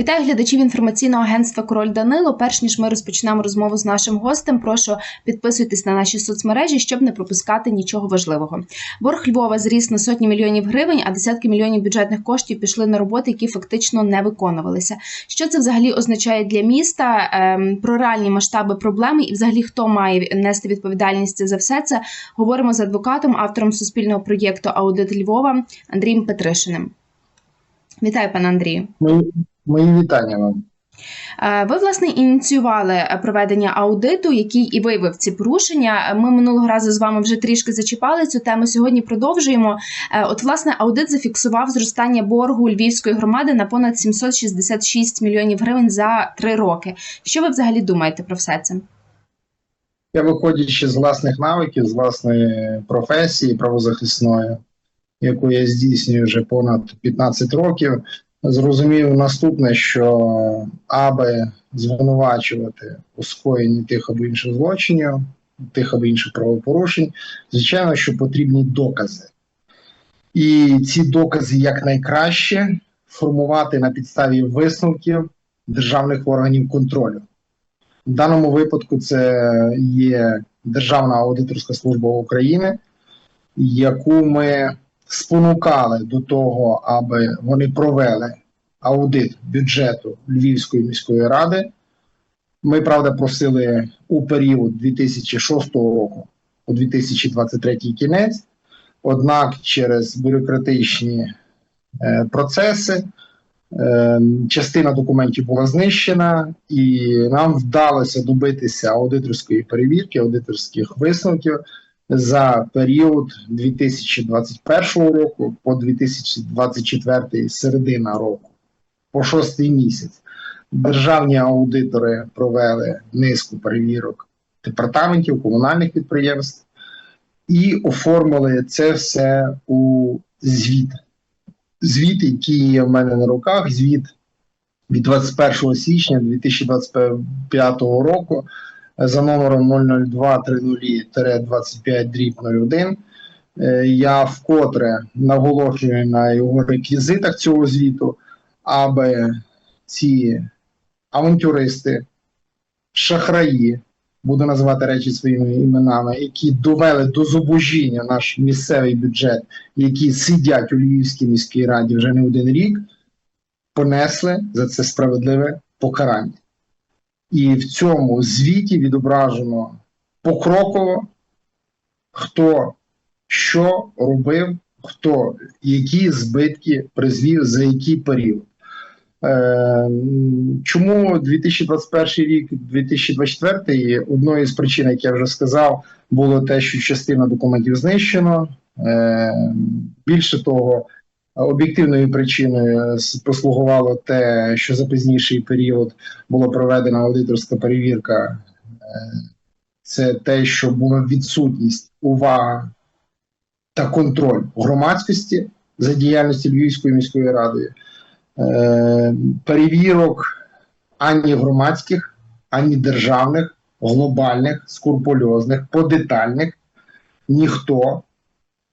Вітаю глядачів інформаційного агентства Король Данило. Перш ніж ми розпочнемо розмову з нашим гостем, прошу підписуйтесь на наші соцмережі, щоб не пропускати нічого важливого. Борг Львова зріс на сотні мільйонів гривень, а десятки мільйонів бюджетних коштів пішли на роботи, які фактично не виконувалися. Що це взагалі означає для міста? Ем, про реальні масштаби проблеми і, взагалі, хто має нести відповідальність за все це? Говоримо з адвокатом, автором суспільного проєкту Аудит Львова Андрієм Петришиним. Вітаю, пане Андрію. Мої, вітання вам. Е, Ви власне ініціювали проведення аудиту, який і виявив ці порушення. Ми минулого разу з вами вже трішки зачіпали цю тему. Сьогодні продовжуємо. Е, От, власне, аудит зафіксував зростання боргу львівської громади на понад 766 мільйонів гривень за три роки. Що ви взагалі думаєте про все це? Я виходячи з власних навиків, з власної професії правозахисної, яку я здійснюю вже понад 15 років, зрозумів наступне, що аби звинувачувати у скоєнні тих або інших злочинів, тих або інших правопорушень, звичайно, що потрібні докази. І ці докази якнайкраще формувати на підставі висновків державних органів контролю. В даному випадку це є Державна аудиторська служба України, яку ми спонукали до того, аби вони провели аудит бюджету Львівської міської ради. Ми, правда, просили у період 2006 року у 2023 кінець, однак через бюрократичні е, процеси е, частина документів була знищена, і нам вдалося добитися аудиторської перевірки, аудиторських висновків за період 2021 року по 2024 середина року, по шостий місяць. Державні аудитори провели низку перевірок департаментів комунальних підприємств і оформили це все у звіт. Звіт, який є в мене на руках, звіт від 21 січня 2025 року за номером 00230-25 01. Я вкотре наголошую на його реквізитах цього звіту, аби ці авантюристи, шахраї, буду називати речі своїми іменами, які довели до зубожіння наш місцевий бюджет, які сидять у Львівській міській раді вже не один рік, понесли за це справедливе покарання. І в цьому звіті відображено покроково, хто що робив, хто які збитки призвів за який період. Е, чому 2021 рік, 2024 одною з причин, як я вже сказав, було те, що частина документів знищено. Е, більше того, об'єктивною причиною послугувало те, що за пізніший період була проведена аудиторська перевірка. Е, це те, що була відсутність увага та контроль громадськості за діяльністю Львівської міської ради. Е, перевірок ані громадських, ані державних, глобальних, скурпульозних, подетальних ніхто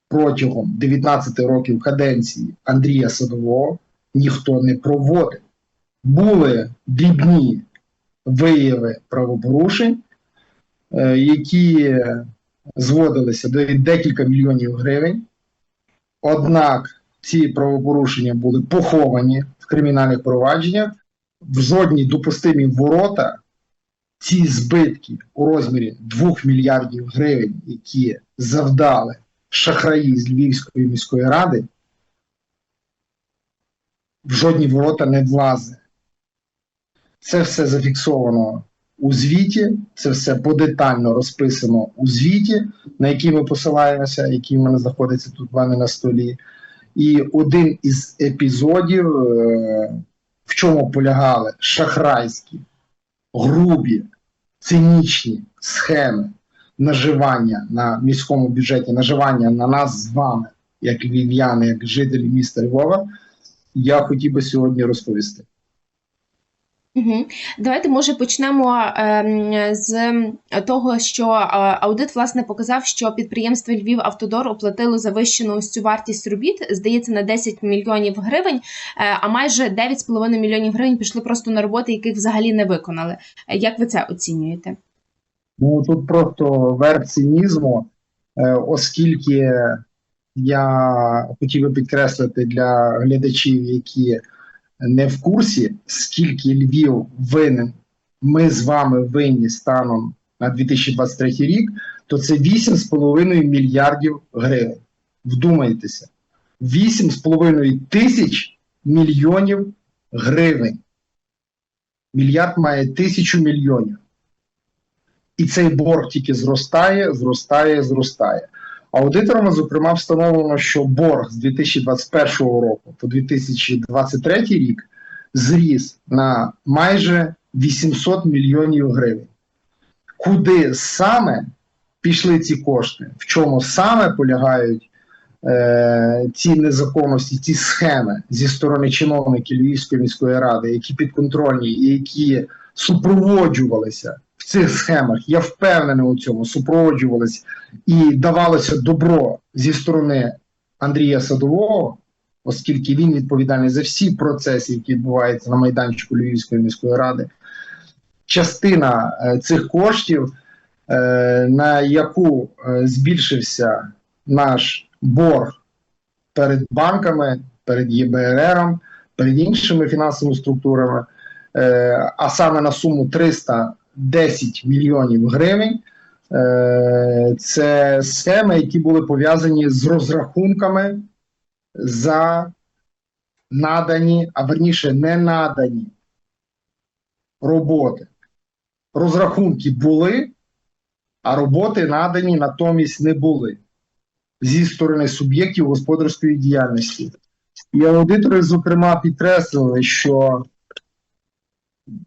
протягом 19 років каденції Андрія Садового ніхто не проводив. Були дрібні вияви правопорушень, е, які зводилися до декілька мільйонів гривень. Однак ці правопорушення були поховані в кримінальних провадженнях, в жодні допустимі ворота ці збитки у розмірі 2 мільярдів гривень, які завдали шахраї з Львівської міської ради, в жодні ворота не влазить. Це все зафіксовано у звіті, це все подетально розписано у звіті, на який ми посилаємося, який в мене знаходиться тут в мене на столі. І один із епізодів, в чому полягали шахрайські, грубі, цинічні схеми наживання на міському бюджеті, наживання на нас з вами, як львів'яни, як жителі міста Львова, я хотів би сьогодні розповісти. Давайте може почнемо ем, з того, що е, аудит власне показав, що підприємство Львів Автодор оплатило завищену ось цю вартість робіт, здається, на 10 мільйонів гривень, е, а майже 9,5 мільйонів гривень пішли просто на роботи, яких взагалі не виконали. Е, Як ви це оцінюєте? Ну тут просто верх цинізму, е, оскільки я хотів би підкреслити для глядачів, які не в курсі, скільки Львів винен, ми з вами винні станом на 2023 рік, то це 8,5 мільярдів гривень. Вдумайтеся, 8,5 тисяч мільйонів гривень. Мільярд має тисячу мільйонів. І цей борг тільки зростає, зростає, зростає. Аудиторами, зокрема, встановлено, що борг з 2021 року по 2023 рік зріс на майже 800 мільйонів гривень. Куди саме пішли ці кошти? В чому саме полягають е, ці незаконності, ці схеми зі сторони чиновників Львівської міської ради, які підконтрольні і які супроводжувалися цих схемах, я впевнений у цьому, супроводжувалися і давалося добро зі сторони Андрія Садового, оскільки він відповідальний за всі процеси, які відбуваються на майданчику Львівської міської ради. Частина е, цих коштів, е, на яку е, збільшився наш борг перед банками, перед ЄБРРом, перед іншими фінансовими структурами, а саме на суму 310 мільйонів гривень. Е, Це схеми, які були пов'язані з розрахунками за надані, а верніше не надані роботи. Розрахунки були, а роботи надані натомість не були зі сторони суб'єктів господарської діяльності. І аудитори, зокрема, підкреслили, що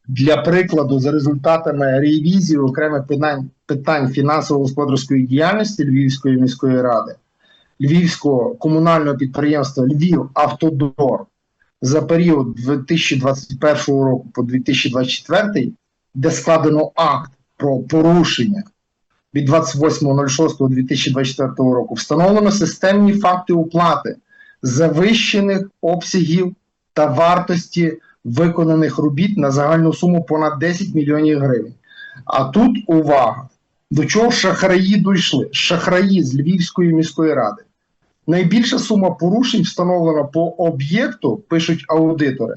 для прикладу, за результатами ревізії окремих питань, питань фінансово-господарської діяльності Львівської міської ради, Львівського комунального підприємства Львів Автодор за період 2021 року по 2024, де складено акт про порушення. Від 28.06.2024 року, встановлено системні факти оплати завищених обсягів та вартості виконаних робіт на загальну суму понад 10 мільйонів гривень. А тут увага! До чого шахраї дійшли? Шахраї з Львівської міської ради. Найбільша сума порушень встановлена по об'єкту, пишуть аудитори.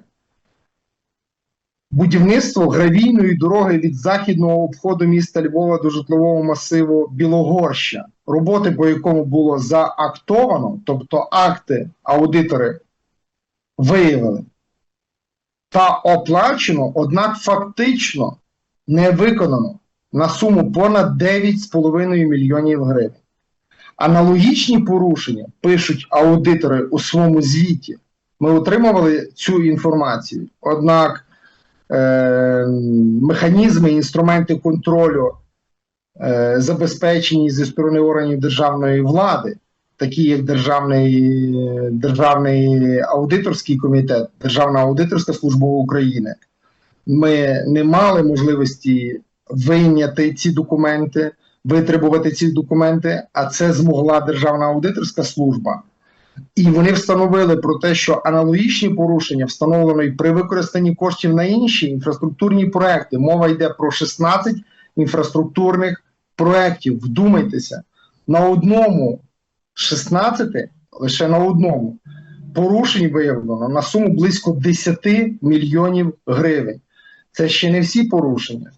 Будівництво гравійної дороги від західного обходу міста Львова до житлового масиву Білогорща, роботи по якому було заактовано, тобто акти аудитори виявили, та оплачено, однак фактично не виконано на суму понад 9,5 мільйонів гривень. Аналогічні порушення пишуть аудитори у своєму звіті. Ми отримували цю інформацію. Однак е, механізми, інструменти контролю е, забезпечені зі сторони органів державної влади, такі як Державний, Державний аудиторський комітет, Державна аудиторська служба України, ми не мали можливості вийняти ці документи, витребувати ці документи, а це змогла Державна аудиторська служба. І вони встановили про те, що аналогічні порушення встановлено і при використанні коштів на інші інфраструктурні проекти. Мова йде про 16 інфраструктурних проєктів. Вдумайтеся, на одному 16, лише на одному порушень виявлено на суму близько 10 мільйонів гривень. Це ще не всі порушення.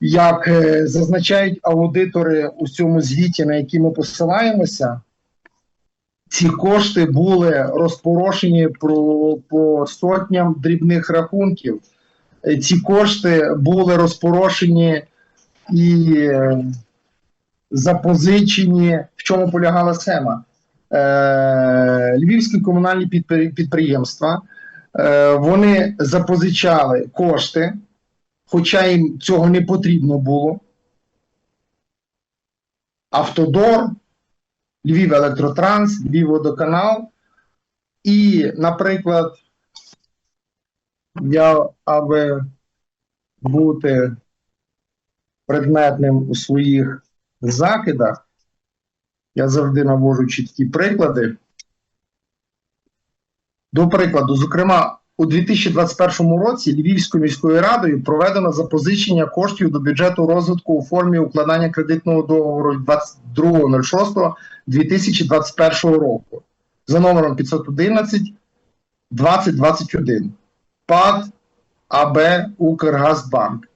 Як е, зазначають аудитори у цьому звіті, на який ми посилаємося, ці кошти були розпорошені про, по сотням дрібних рахунків. Е, Ці кошти були розпорошені і е, запозичені. В чому полягала схема? Е, Львівські комунальні підприємства е, вони запозичали кошти, хоча їм цього не потрібно було. Автодор, Львів Електротранс, Львів Водоканал. І, наприклад, я, аби бути предметним у своїх закидах, я завжди навожу чіткі приклади. До прикладу, зокрема, у 2021 році Львівською міською радою проведено запозичення коштів до бюджету розвитку у формі укладання кредитного договору від 22.06.2021 року за номером 511 2021 ПАД АБ Укргазбанк.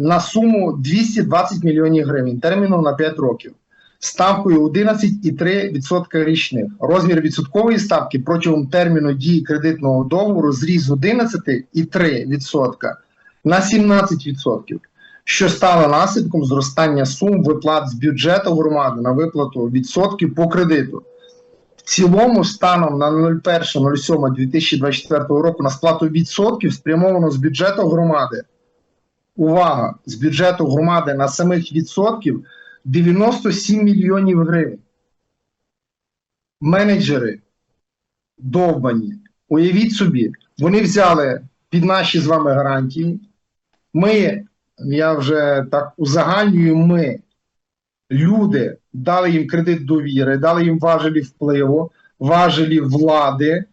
На суму 220 мільйонів гривень терміном на 5 років ставкою 11,3% річних. Розмір відсоткової ставки протягом терміну дії кредитного договору зріс з 11,3% на 17%, що стало наслідком зростання сум виплат з бюджету громади на виплату відсотків по кредиту. В цілому, станом на 01.07.2024 року на сплату відсотків спрямовано з бюджету громади. Увага! З бюджету громади на самих відсотків 97 мільйонів гривень. Менеджери довбані. Уявіть собі, вони взяли під наші з вами гарантії. Ми, я вже так узагальнюю, ми, люди, дали їм кредит довіри, дали їм важелі впливу, важелі влади,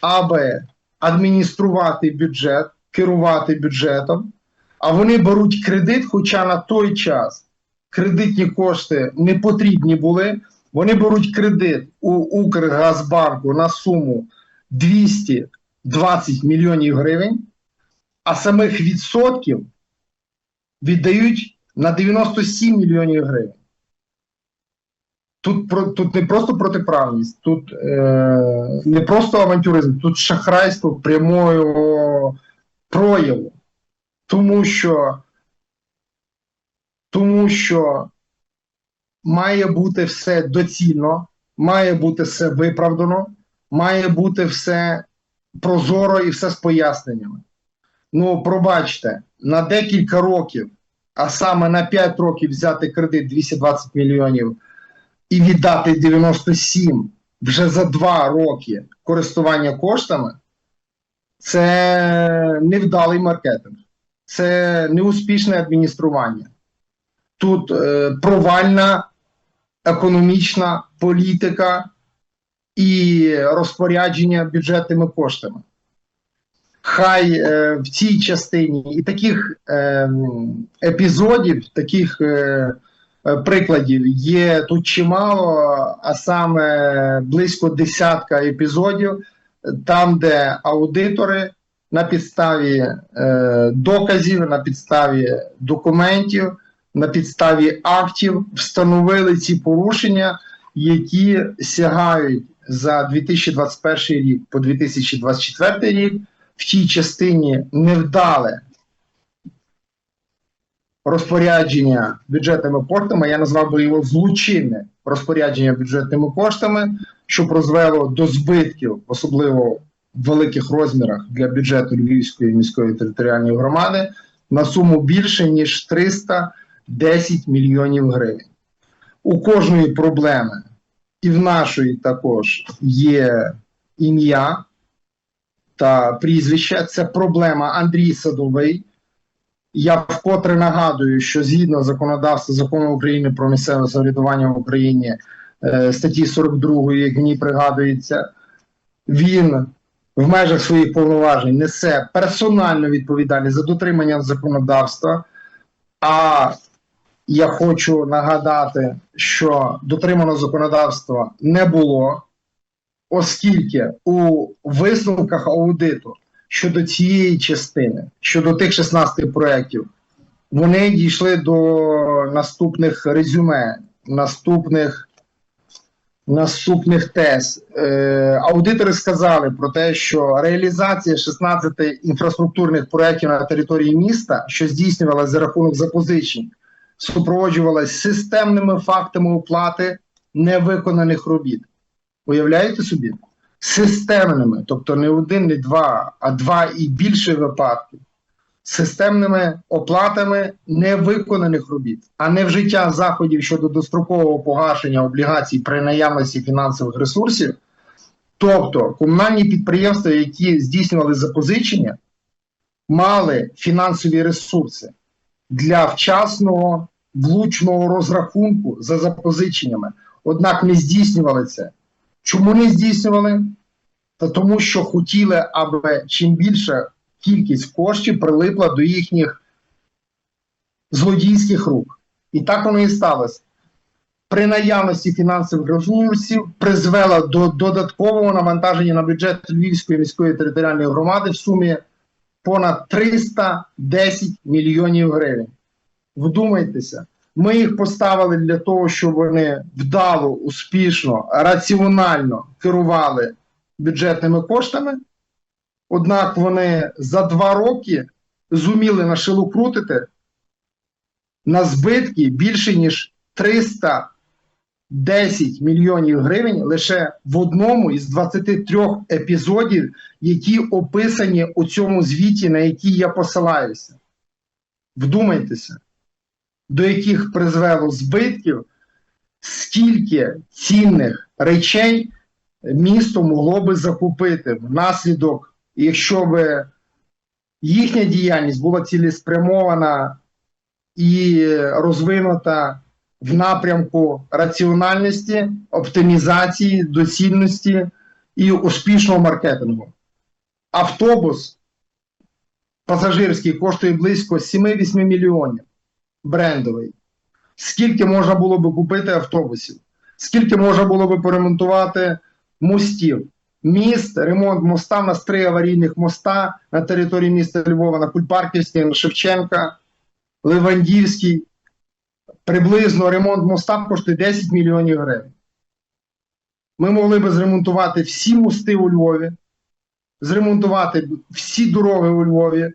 аби адмініструвати бюджет, керувати бюджетом. А вони беруть кредит, хоча на той час кредитні кошти не потрібні були. Вони беруть кредит у Укргазбанку на суму 220 мільйонів гривень, а самих відсотків віддають на 97 мільйонів гривень. Тут, тут не просто протиправність, тут е, не просто авантюризм, тут шахрайство прямого прояву. Тому що тому що має бути все доцільно, має бути все виправдано, має бути все прозоро і все з поясненнями. Ну, пробачте, на декілька років, а саме на 5 років взяти кредит 220 мільйонів і віддати 97 вже за 2 роки користування коштами, це невдалий маркетинг, це неуспішне адміністрування тут е, провальна економічна політика і розпорядження бюджетними коштами. Хай е, в цій частині і таких е, епізодів, таких е, е, прикладів є тут чимало, а саме близько десятка епізодів, там, де аудитори на підставі е, доказів, на підставі документів на підставі актів встановили ці порушення, які сягають за 2021 рік по 2024 рік в тій частині невдале розпорядження бюджетними коштами. Я назвав би його злочинне розпорядження бюджетними коштами, що призвело до збитків, особливо в великих розмірах для бюджету Львівської міської територіальної громади, на суму більше ніж 300 10 мільйонів гривень. У кожної проблеми, і в нашої також є ім'я та прізвище. Це проблема Андрій Садовий. Я вкотре нагадую, що згідно законодавства закону України про місцеве самоврядування в Україні е, статті 42, як мені пригадується, він в межах своїх повноважень несе персональну відповідальність за дотримання законодавства. А я хочу нагадати, що дотримано законодавства не було, оскільки у висновках аудиту щодо цієї частини, щодо тих 16 проєктів, вони дійшли до наступних резюме, наступних, наступних тез. Е, аудитори сказали про те, що реалізація 16 інфраструктурних проєктів на території міста, що здійснювалася за рахунок запозичень, супроводжувалась системними фактами оплати невиконаних робіт. Уявляєте собі? Системними, тобто не один, не два, а два і більше випадків, системними оплатами невиконаних робіт, а не вжиття заходів щодо дострокового погашення облігацій при наявності фінансових ресурсів, Тобто комунальні підприємства, які здійснювали запозичення, мали фінансові ресурси для вчасного влучного розрахунку за запозиченнями, однак не здійснювали це. Чому не здійснювали? Та тому, що хотіли, аби чим більша кількість коштів прилипла до їхніх злодійських рук. І так воно і сталося. При наявності фінансових ресурсів призвела до додаткового навантаження на бюджет Львівської міської територіальної громади в сумі понад 310 мільйонів гривень. Вдумайтеся, ми їх поставили для того, щоб вони вдало, успішно, раціонально керували бюджетними коштами. Однак вони за два роки зуміли на шилу крутити на збитки більше ніж 310 мільйонів гривень лише в одному із 23 епізодів, які описані у цьому звіті, на який я посилаюся. Вдумайтеся, до яких призвело збитків, скільки цінних речей місто могло би закупити внаслідок, якщо б їхня діяльність була цілеспрямована і розвинута в напрямку раціональності, оптимізації, доцільності і успішного маркетингу. Автобус пасажирський коштує близько 7-8 мільйонів брендовий. Скільки можна було би купити автобусів? Скільки можна було би поремонтувати мостів? Міст, ремонт моста, у нас три аварійних моста на території міста Львова, на Кульпарківській, на Шевченка, Левандівський. Приблизно ремонт моста коштує 10 мільйонів гривень. Ми могли би зремонтувати всі мости у Львові, зремонтувати всі дороги у Львові,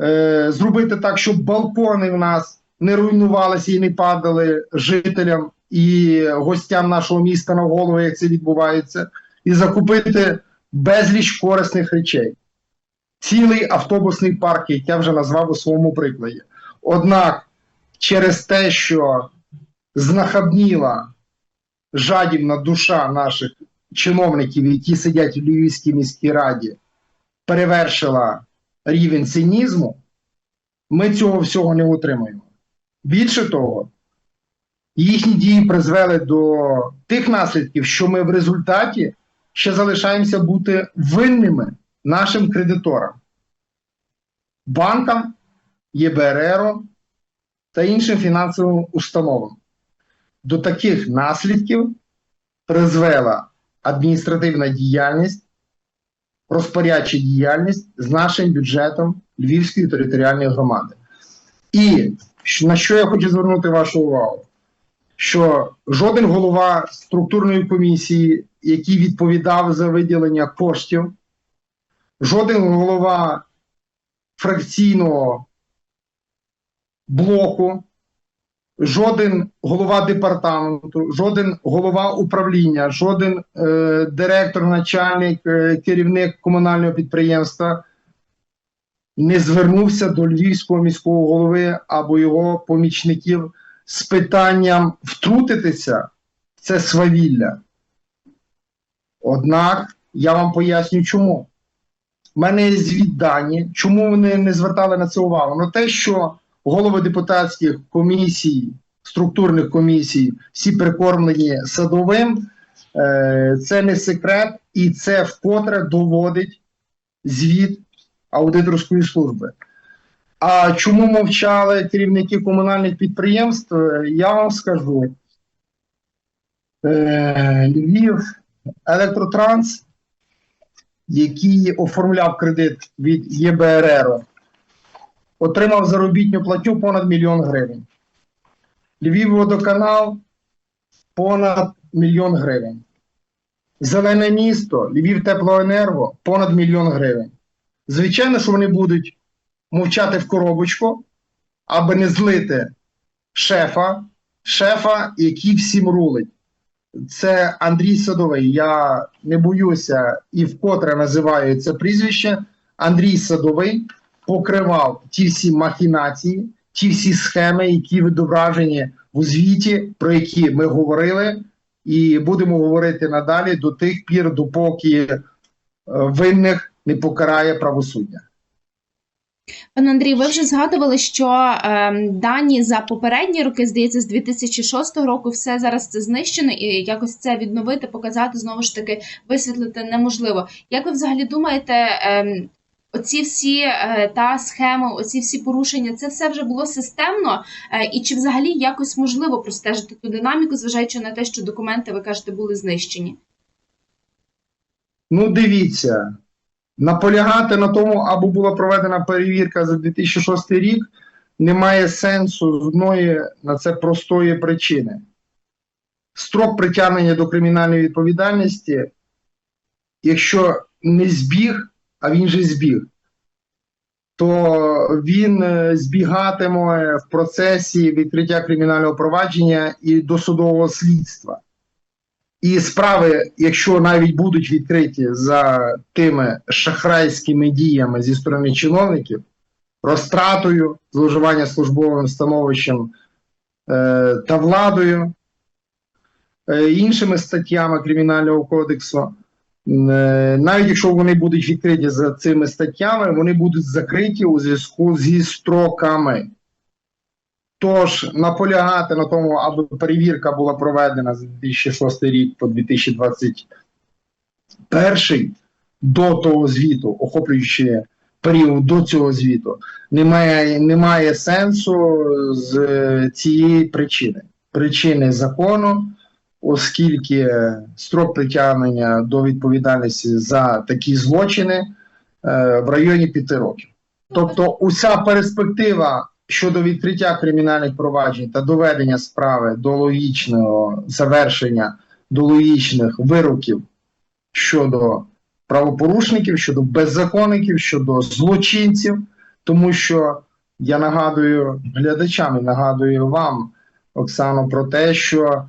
е, зробити так, щоб балкони в нас не руйнувалися і не падали жителям і гостям нашого міста на голову, як це відбувається, і закупити безліч корисних речей. Цілий автобусний парк, як я вже назвав у своєму прикладі. Однак, через те, що знахабніла жадібна душа наших чиновників, які сидять у Львівській міській раді, перевершила рівень цинізму, ми цього всього не отримаємо. Більше того, їхні дії призвели до тих наслідків, що ми в результаті ще залишаємося бути винними нашим кредиторам, банкам, ЄБРР та іншим фінансовим установам. До таких наслідків призвела адміністративна діяльність, розпорядча діяльність з нашим бюджетом Львівської територіальної громади. І на що я хочу звернути вашу увагу? Що жоден голова структурної комісії, який відповідав за виділення коштів, жоден голова фракційного блоку, жоден голова департаменту, жоден голова управління, жоден е, директор, начальник, е, керівник комунального підприємства не звернувся до Львівського міського голови або його помічників з питанням втрутитися в це свавілля. Однак я вам поясню, чому. У мене є звіт дані, чому вони не звертали на це увагу? На те, що голови депутатських комісій, структурних комісій, всі прикормлені садовим, е, це не секрет, і це вкотре доводить звіт аудиторської служби. А чому мовчали керівники комунальних підприємств? Я вам скажу. Е, Львів Електротранс, який оформляв кредит від ЄБРР, отримав заробітну платню понад мільйон гривень. Львів-Водоканал понад мільйон гривень. Зелене місто, Львів Теплоенерго понад мільйон гривень. Звичайно, що вони будуть мовчати в коробочку, аби не злити шефа, шефа, який всім рулить. Це Андрій Садовий. Я не боюся і вкотре називаю це прізвище. Андрій Садовий покривав ті всі махінації, ті всі схеми, які відображені у звіті, про які ми говорили і будемо говорити надалі до тих пір, допоки е, винних не покарає правосуддя. Пане Андрій, ви вже згадували, що ем, дані за попередні роки, здається, з 2006 року все зараз це знищено, і якось це відновити, показати знову ж таки висвітлити неможливо. Як ви взагалі думаєте, ем, оці всі е, та схеми, оці всі порушення, це все вже було системно? Е, і чи взагалі якось можливо простежити ту динаміку, зважаючи на те, що документи, ви кажете, були знищені? Ну, дивіться, наполягати на тому, або була проведена перевірка за 2006 рік, немає сенсу з одної на це простої причини. Строк притягнення до кримінальної відповідальності, якщо не збіг, а він же збіг, то він е, збігатиме в процесі відкриття кримінального провадження і досудового слідства. І справи, якщо навіть будуть відкриті за тими шахрайськими діями зі сторони чиновників, розтратою, зловживання службовим становищем е, та владою, е, іншими статтями Кримінального кодексу, навіть якщо вони будуть відкриті за цими статтями, вони будуть закриті у зв'язку зі строками. Тож наполягати на тому, аби перевірка була проведена з 2006 рік по 2021 до того звіту, охоплюючи період до цього звіту, немає, немає сенсу з е, цієї причини. Причини закону, оскільки строк притягнення до відповідальності за такі злочини е, в районі 5 років. Тобто, уся перспектива щодо відкриття кримінальних проваджень та доведення справи до логічного завершення, до логічних вироків щодо правопорушників, щодо беззаконників, щодо злочинців, тому що я нагадую глядачам і нагадую вам, Оксано, про те, що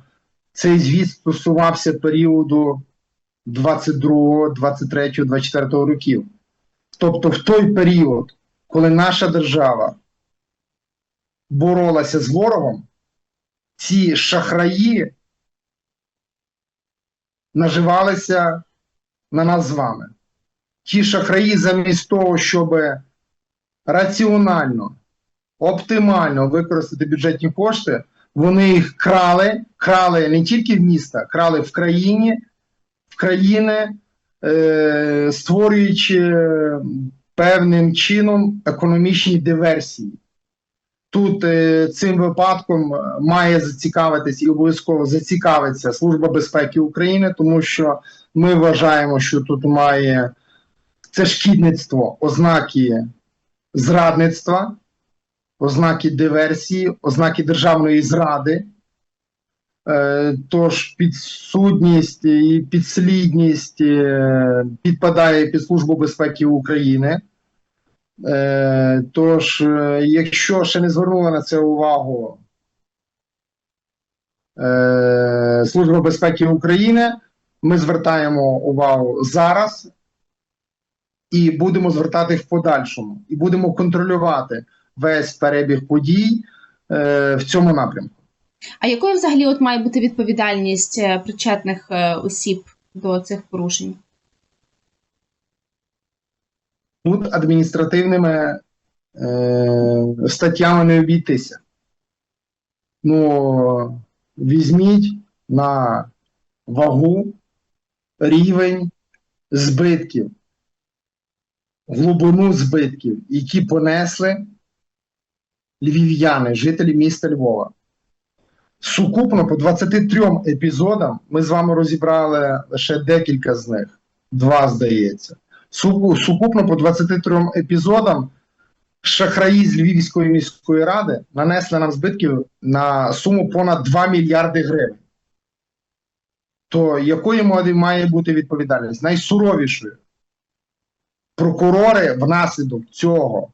цей звіт стосувався періоду 22, 23, 24 років. Тобто, в той період, коли наша держава боролася з ворогом, ці шахраї наживалися на нас з вами. Ті шахраї, замість того, щоб раціонально, оптимально використати бюджетні кошти, вони їх крали, крали не тільки в міста, крали в країні, в країни, е, створюючи певним чином економічні диверсії. Тут е, цим випадком має зацікавитись і обов'язково зацікавиться Служба безпеки України, тому що ми вважаємо, що тут має це шкідництво, ознаки зрадництва, ознаки диверсії, ознаки державної зради. Е, Тож підсудність і підслідність е, підпадає під Службу безпеки України. Е, Тож, якщо ще не звернула на це увагу Служба безпеки України, ми звертаємо увагу зараз і будемо звертати в подальшому, і будемо контролювати весь перебіг подій е, в цьому напрямку. А якою взагалі от має бути відповідальність е, причетних е, осіб до цих порушень? Тут адміністративними е, статтями не обійтися. Ну, візьміть на вагу рівень збитків, глибину збитків, які понесли львів'яни, жителі міста Львова. Сукупно по 23 епізодам ми з вами розібрали лише декілька з них, два здається. Сукупно по 23 епізодам шахраї з Львівської міської ради нанесли нам збитків на суму понад 2 мільярди гривень. То якою має- бути відповідальність? Найсуровішою. Прокурори внаслідок цього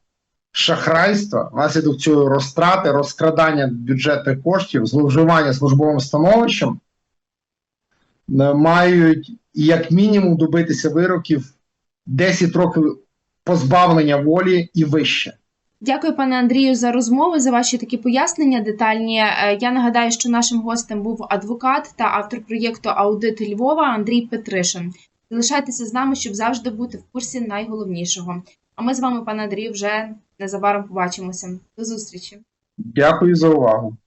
шахрайства, внаслідок цього розтрати, розкрадання бюджетних коштів, зловживання службовим становищем, е, мають як мінімум добитися вироків 10 років позбавлення волі і вище. Дякую, пане Андрію, за розмову, за ваші такі пояснення детальні. Е, Я нагадаю, що нашим гостем був адвокат та автор проєкту Аудит Львова Андрій Петришин. Залишайтеся з нами, щоб завжди бути в курсі найголовнішого. А ми з вами, пане Андрію, вже незабаром побачимося. До зустрічі. Дякую за увагу.